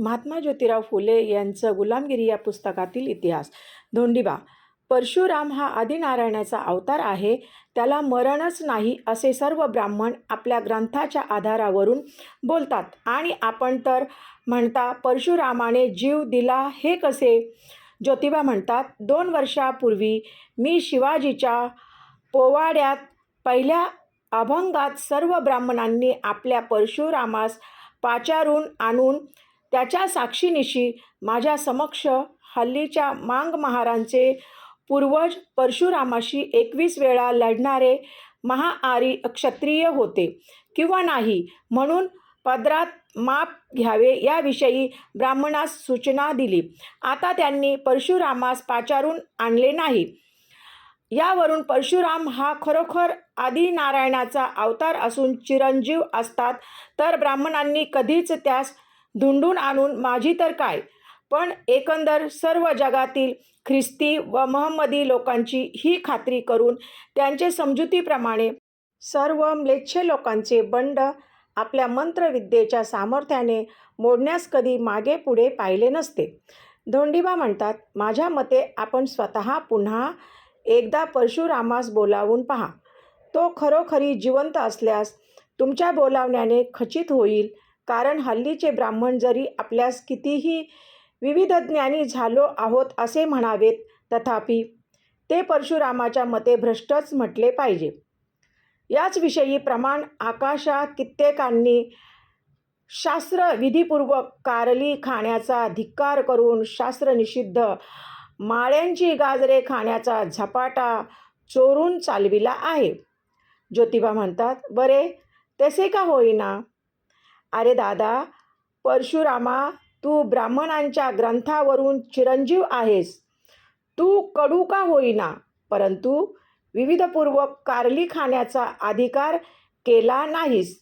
महात्मा ज्योतिराव फुले यांचं गुलामगिरी या पुस्तकातील इतिहास. धोंडिबा परशुराम हा आदिनारायणाचा अवतार आहे. त्याला मरणच नाही असे सर्व ब्राह्मण आपल्या ग्रंथाच्या आधारावरून बोलतात. आणि आपण तर म्हणता परशुरामाने जीव दिला हे कसे? ज्योतिबा म्हणतात दोन वर्षापूर्वी मी शिवाजीच्या पोवाड्यात पहिल्या अभंगात सर्व ब्राह्मणांनी आपल्या परशुरामास पाचारून आणून त्याच्या साक्षीनिशी माझ्या समक्ष हल्लीच्या मांग महारांचे पूर्वज परशुरामाशी एकवीस वेळा लढणारे महाआरी क्षत्रिय होते. किंवा नाही म्हणून पदरात माप घ्यावे याविषयी ब्राह्मणास सूचना दिली. आता त्यांनी परशुरामास पाचारून आणले नाही. यावरून परशुराम हा खरोखर आदिनारायणाचा अवतार असून चिरंजीव असतात तर ब्राह्मणांनी कधीच त्यास धुंडून आणून माझी तर काय? पण एकंदर सर्व जगातील ख्रिस्ती व महम्मदी लोकांची ही खात्री करून त्यांचे समजुतीप्रमाणे सर्व म्लेच्छ लोकांचे बंड आपल्या मंत्रविद्येच्या सामर्थ्याने मोडण्यास कधी मागे पुढे पाहिले नसते. धोंडिबा म्हणतात माझ्या मते आपण स्वतः पुन्हा एकदा परशुरामास बोलावून पहा. तो खरोखरी जिवंत असल्यास तुमच्या बोलावण्याने खचित होईल कारण हल्लीचे ब्राह्मण जरी आपल्यास कितीही विविध ज्ञानी झालो आहोत असे म्हणावेत तथापि ते परशुरामाच्या मते भ्रष्टच म्हटले पाहिजे. याच विषयी प्रमाण आकाशा कित्येकांनी शास्त्र विधीपूर्वक कारली खाण्याचा धिक्कार करून शास्त्रनिषिद्ध माळ्यांची गाजरे खाण्याचा झपाटा चोरून चालविला आहे. ज्योतिबा म्हणतात बरे तसे का होईना? अरे दादा परशुरामा तू ब्राह्मणांच्या ग्रंथावरून चिरंजीव आहेस. तू कडू का होईना? परंतु विविधपूर्वक कारली खाण्याचा अधिकार केला नाहीस.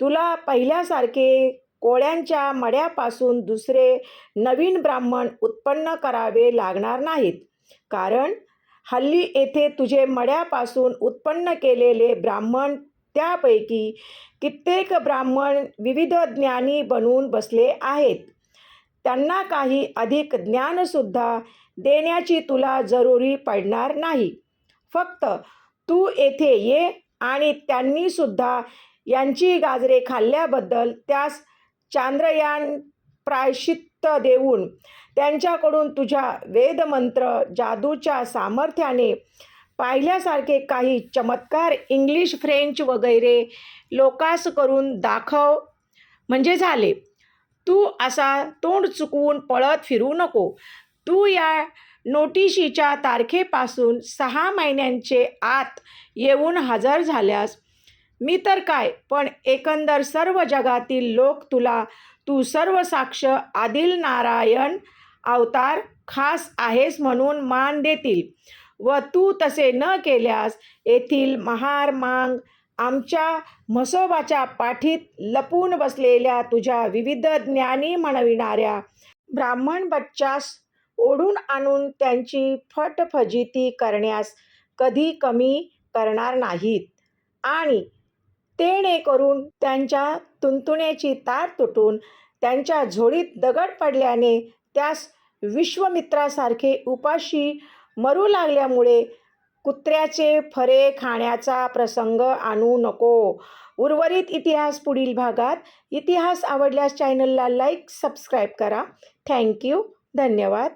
तुला पहिल्यासारखे कोळ्यांच्या मड्यापासून दुसरे नवीन ब्राह्मण उत्पन्न करावे लागणार नाहीत. कारण हल्ली येथे तुझे मड्यापासून उत्पन्न केलेले ब्राह्मण त्यापैकी कित्येक ब्राह्मण विविध ज्ञानी बनून बसले आहेत. त्यांना काही अधिक ज्ञानसुद्धा देण्याची तुला जरुरी पडणार नाही. फक्त तू येथे ये आणि त्यांनीसुद्धा यांची गाजरे खाल्ल्याबद्दल त्यास चांद्रयान प्रायश्चित्त देऊन त्यांच्याकडून तुझ्या वेदमंत्र जादूच्या सामर्थ्याने पाहिल्यासारखे काही चमत्कार इंग्लिश फ्रेंच वगैरे लोकास करून दाखव. म्हणजे झाले तू असा तोंड चुकवून पळत फिरू नको. तू या नोटिशीच्या तारखेपासून सहा महिन्यांचे आत येऊन हजर झाल्यास मी तर काय पण एकंदर सर्व जगातील लोक तुला तू सर्व साक्ष आदिल नारायण अवतार खास आहेस म्हणून मान देतील. व तू तसे न केल्यास येथील महार मांग आमच्या म्हसोबाच्या पाठीत लपून बसलेल्या तुझ्या विविध ज्ञानी म्हणविणाऱ्या ब्राह्मण बच्चास ओढून आणून त्यांची फटफजिती करण्यास कधी कमी करणार नाहीत. आणि तेणे करून त्यांच्या तुंतुण्याची तार तुटून त्यांच्या झोळीत दगड पडल्याने त्यास विश्वमित्रासारखे उपाशी मरू लागल्यामुळे कुत्र्याचे फरे खाण्याचा प्रसंग आणू नको. उर्वरित इतिहास पुढील भागात. इतिहास आवडल्यास चॅनलला लाईक सबस्क्राईब करा. थँक्यू धन्यवाद.